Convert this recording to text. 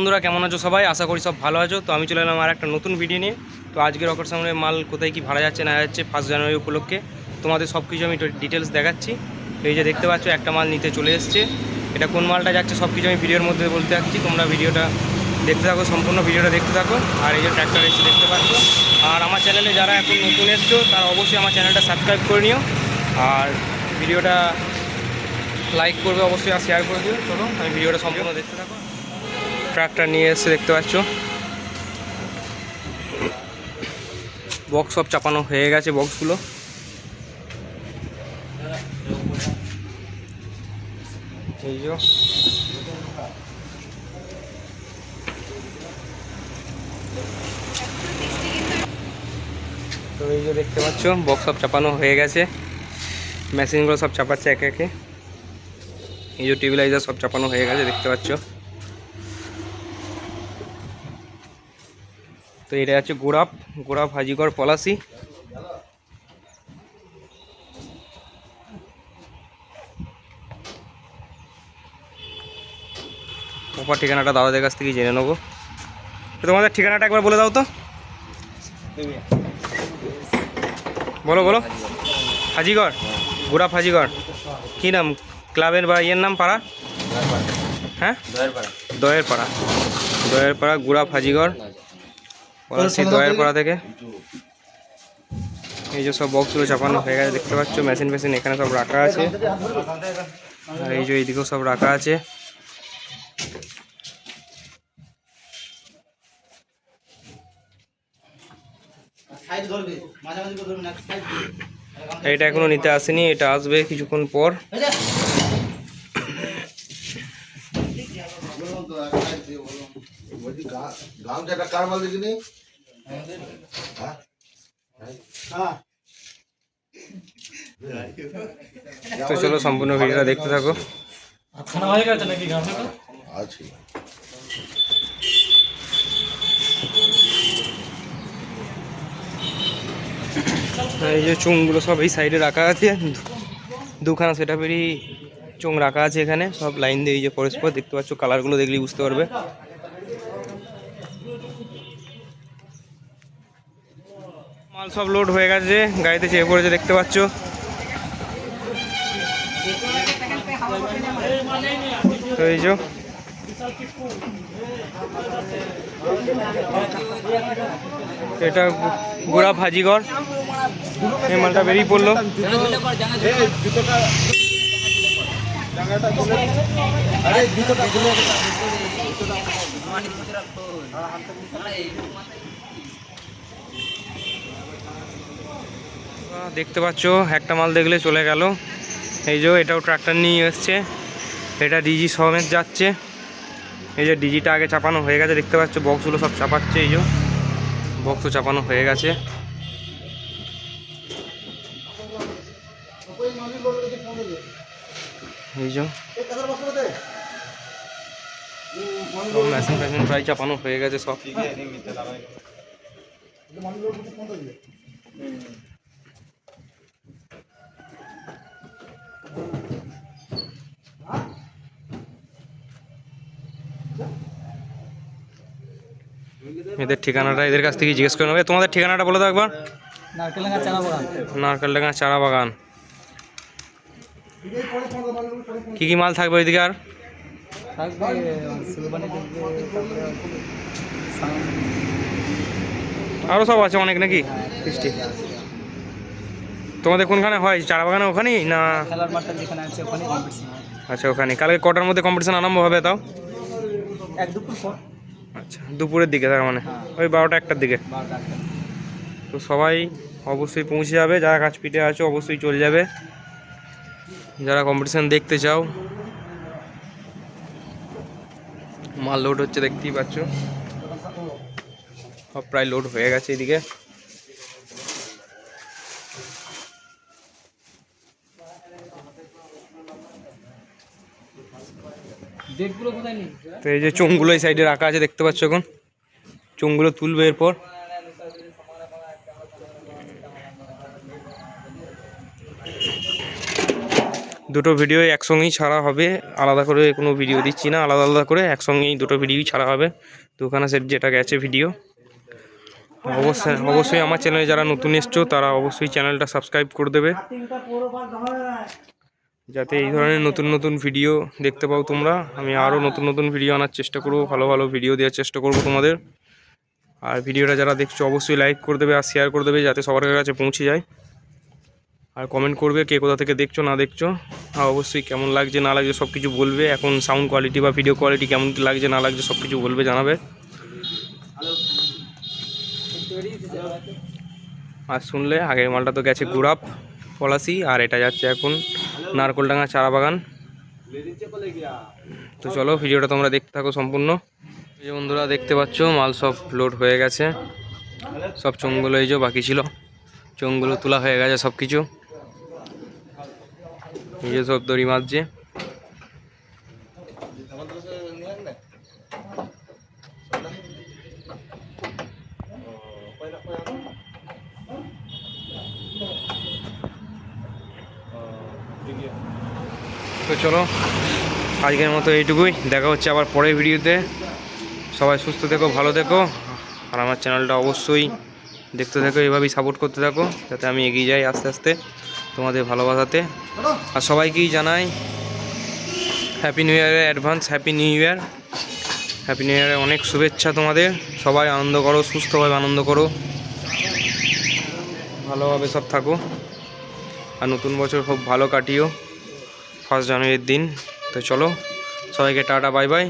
বন্ধুরা, কেমন আছো সবাই? আশা করি সব ভালো আছো। তো আমি চলে এলাম আর একটা নতুন ভিডিও নিয়ে। তো আজকের রকেট সামনে মাল কোথায় কি ভাড়া যাচ্ছে না যাচ্ছে ফার্স্ট জানুয়ারি উপলক্ষে। তোমাদের সব কিছু আমি ডিটেলস দেখাচ্ছি। তো এই যে দেখতে পাচ্ছ, একটা মাল নিতে চলে এসছে। এটা কোন মালটা যাচ্ছে সব কিছু আমি ভিডিওর মধ্যে বলতে যাচ্ছি। তোমরা ভিডিওটা দেখতে থাকো, সম্পূর্ণ ভিডিওটা দেখতে থাকো। আর এই যে ট্র্যাক্টর এসে দেখতে পাচ্ছ? আর আমার চ্যানেলে যারা এখন নতুন এসছো, তারা অবশ্যই আমার চ্যানেলটা সাবস্ক্রাইব করে নিও। আর ভিডিওটা লাইক করবে অবশ্যই, আর শেয়ার করে দিও। চলো, আমি ভিডিওটা সম্পূর্ণ দেখতে থাকো। ট্রাকটা নিয়ে এসে দেখতে পাচ্ছ। বক্স সব চাপানো হয়ে গেছে বক্সগুলো। এই যে। তো এই যে দেখতে পাচ্ছ, বক্স সব চাপানো হয়ে গেছে। মেশিনগুলো সব চাপাচ্ছে একে একে। এই যে টিবিলাইজার সব চাপানো হয়ে গেছে, দেখতে পাচ্ছ। তো এটা হচ্ছে গোড়াপ গোড়াপ হাজিগড় পলাশি। প্রপার ঠিকানাটা দাদাদের কাছ থেকে জেনে নেব। তো তোমাদের ঠিকানাটা একবার বলে দাও তো। বলো বলো। হাজিগড় গোড়াপ হাজিগড়। কী নাম? ক্লাবের বা ইয়ের নাম পাড়া? হ্যাঁ? দয়ের পাড়া। দয়ের পাড়া। গুড়া ফাজিগড় সেই দয়ের পাড়া থেকে। এই যে সব বক্সগুলো চাপানো হয়ে গেছে দেখতে পাচ্ছ? মেশিন ফেশিন এখানে সব রাখা আছে। আর এই যে এইদিকেও সব রাখা আছে। সাইড ধরবি মাঝামাঝি করে ধরবি না সাইড এটা এখনও নিতে আসেনি এটা আসবে কিছুক্ষণ পর। বললাম তো এক সাইড দিয়ে বললাম বলছি গা- গামছা একটা কার মাল দেখিনি? তো চলো সম্পূর্ণ ভিডিওটা দেখতে থাকো। আছে। এই যে চুংগুলো সব এই সাইডে রাখা আছে। দুখানা দুখানা সেটাপেরই চুং রাখা আছে এখানে। সব লাইন দিয়ে এই যে পরস্পর দেখতে পাচ্ছ কালারগুলো দেখলেই বুঝতে পারবে। মাল সব লোড হয়ে গেছে গাড়িতে চেয়ে পড়েছে দেখতে পাচ্ছ। এটা গুড়া ভাজিগড় এই মালটা বেরিয়ে পড়ল। আহ, দেখতে পাচ্ছ, একটা মাল দেখলে চলে গেল। এই যে এটাও ট্রাক্টর নিয়ে এসছে। এটা ডিজি সমেত যাচ্ছে। এই যে ডিজিটা আগে চাপানো হয়ে গেছে, দেখতে পাচ্ছ বক্সগুলো সব চাপাচ্ছে, এই যে। বক্সও চাপানো হয়ে গেছে। এই যে। মেশিন ফ্যাশিন প্রায় চাপানো হয়ে গেছে সব। এদের ঠিকানাটা এদের কাছ থেকে জিজ্ঞেস করে নেবে। তোমাদের ঠিকানাটা বলে দাও একবার। নারকেলডাঙ্গা চারা বাগান। কি কি মাল থাকবে ওইদিকে আর? আরও সব আছে অনেক নাকি? ফিস্টি তোমাদের কোনখানে হয়? চারা বাগানে ওখানেই? না? হয়। আচ্ছা ওখানে কালকে কটার মধ্যে কম্পিটিশন আরম্ভ হবে তাও? এক দুপুর পর। আচ্ছা দুপুরের দিকে তার মানে? ওই বারোটা একটার দিকে? তো সবাই অবশ্যই পৌঁছে যাবে যারা কাজ পিঠে আছো অবশ্যই চলে যাবে। যারা কম্পিটিশান দেখতে চাও মাল লোড হচ্ছে দেখতেই পাচ্ছ। সব প্রায় লোড হয়ে গেছে এদিকে। তো এই যে চোঙগুলো এই সাইডে রাখা আছে, দেখতে পাচ্ছ এখন। চোঙগুলো তুলবে এরপর। দুটো ভিডিও একসঙ্গেই ছাড়া হবে। আলাদা করে কোনো ভিডিও দিচ্ছি না, আলাদা আলাদা করে একসঙ্গেই দুটো ভিডিওই ছাড়া হবে। তো ওখানে সে যেটা গেছে ভিডিও। অবশ্যই অবশ্যই আমার চ্যানেলে যারা নতুন এসছো, তারা অবশ্যই চ্যানেলটা সাবস্ক্রাইব করে দেবে। যাতে এই ধরনের নতুন নতুন ভিডিও দেখতে পাও তোমরা। আমি আরও নতুন নতুন ভিডিও আনার চেষ্টা করব, ভালো ভালো ভিডিও দেওয়ার চেষ্টা করব তোমাদের। আর ভিডিওটা যারা দেখছ, অবশ্যই লাইক করে দেবে আর শেয়ার করে দেবে যাতে সবার কাছে পৌঁছে যায়। আর কমেন্ট করবে কে কোথা থেকে দেখছ, না দেখছ। আর অবশ্যই কেমন লাগছে, না লাগছে সব কিছু বলবে। এখন সাউন্ড কোয়ালিটি বা ভিডিও কোয়ালিটি কেমন লাগছে, না লাগছে সব কিছু বলবে, জানাবে। আর শুনলে আগের মালটা তো গেছে গুড়াপ, পলাশি, আর এটা যাচ্ছে এখন নারকোলডাঙ্গা চারা বাগান। তো চলো, ভিডিওটা তোমরা দেখতে থাকো সম্পূর্ণ। এই বন্ধুরা, দেখতে পাচ্ছ, মাল সব লোড হয়ে গেছে। সব চোঙগুলো এই যে বাকি ছিল। চোঙগুলো তোলা হয়ে গেছে সব কিছু এই যে সব দড়ি মারছে তো চলো, আজকের মতো এইটুকুই। দেখা হচ্ছে আবার পরের ভিডিওতে। সবাই সুস্থ থেকো, ভালো থেকো। আর আমার চ্যানেলটা অবশ্যই দেখতে থাকো, এভাবেই সাপোর্ট করতে থাকো, যাতে আমি এগিয়ে যাই আস্তে আস্তে তোমাদের ভালোবাসাতে। আর সবাইকেই জানাই হ্যাপি নিউ ইয়ারের advance happy new year happy new ইয়ারের অনেক শুভেচ্ছা তোমাদের। সবাই আনন্দ করো, সুস্থভাবে আনন্দ করো। ভালোভাবে সব থাকো। আর নতুন বছর খুব ভালো কাটিও ফার্স্ট জানুয়ারির দিন। তো চলো, সবাইকে টাটা বাই বাই